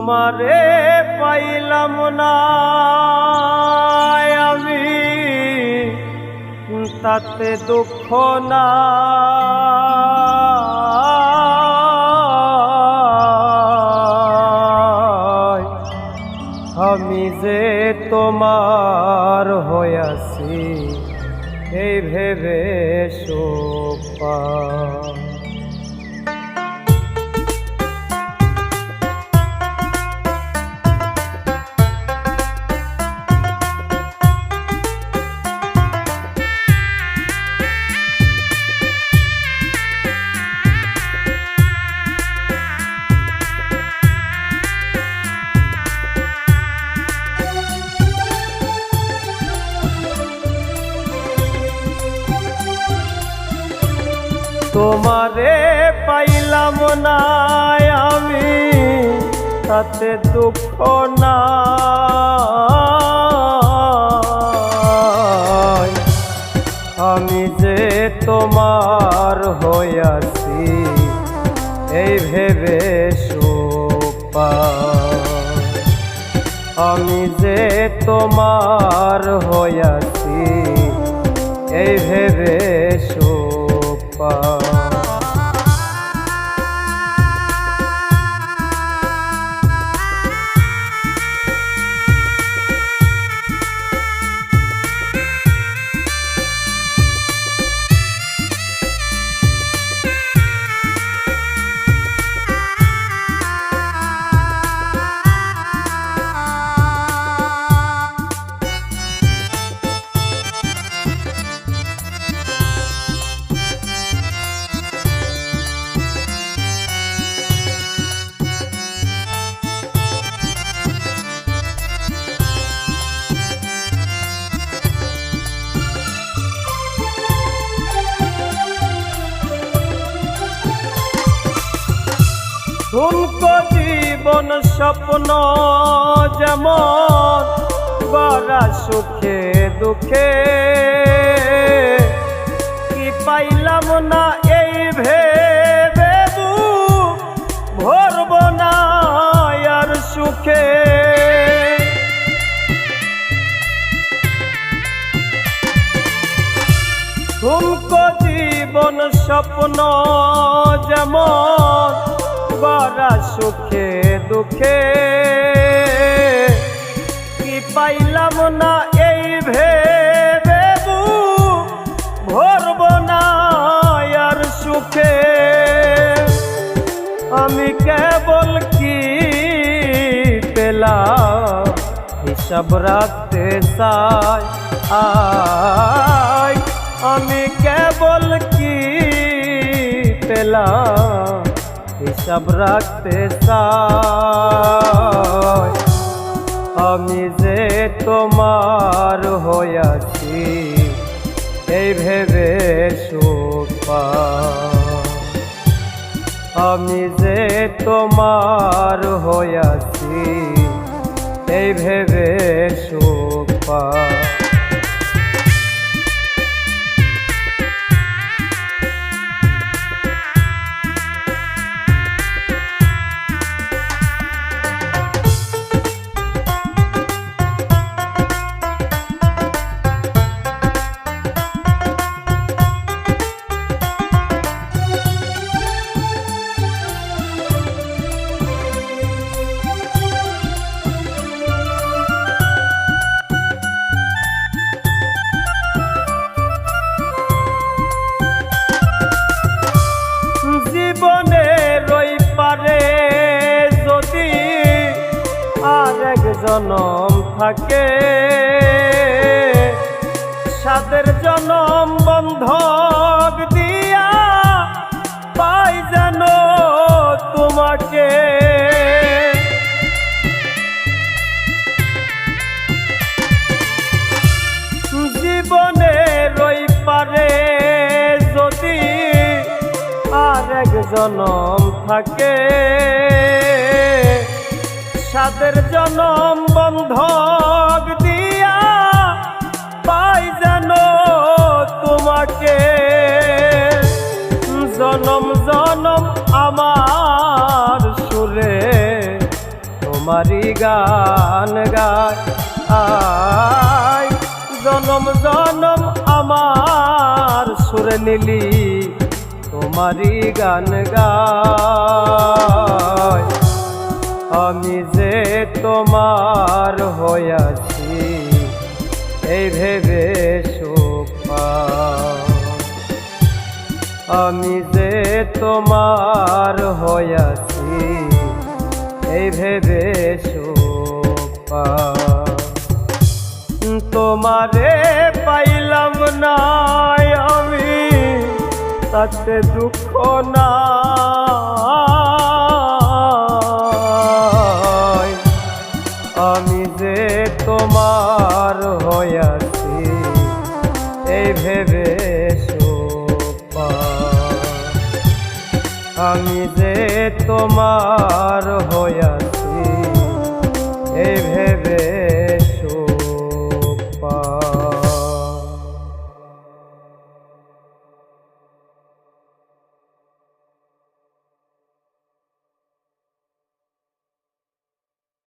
তোমারে পাইলাম না। আমি তাতে দুঃখ না। আমি যে তোমার হইয়াছি এই ভেবে সোপা তোমারে পাইলাম না আমি, তাতে দুঃখ না আমি যে তোমার হইয়াছি, এই ভেবে সোপা আমি যে তোমার হইয়াছি, এই ভেবে ঠুনকো জীবন স্বপ্ন যেমন গড়া সুখে দুঃখে কি পাইলাম না এই বুক ভরব জীবন স্বপ্ন যেমন গড়া সুখে, দুঃখে। কি পাইলাম না এই ভেবে ভরব না আর সুখে। আমি কেবল কি পেলাম? হিসাব রাখতে চাই। আমি কেবল কি পেলাম? হিসাব রাখতে আমি যে তোমার হইয়াছি এই ভেবে সোপা আমি যে তোমার হইয়াছি এই ভেবে জনম থাকে। সাদের জনম বন্ধক দিয়া পাই তোমাকে। যদি জনম থাকে। সাদের জনম বন্ধক দিয়া পাই যেন তোমাকে। জনম জনম আমার সুরে তোমারি গান গায় জনম জনম আমার সুরে নিলি তোমারি গান গায় আমি যে তোমার হইয়াছি, এই ভেবে আমি যে তোমার হইয়াছি, এই ভেবে সুখ পাই। তোমারে পাইলাম না আমি, তাতে দুঃখ নাই আমি যে তোমার হইয়া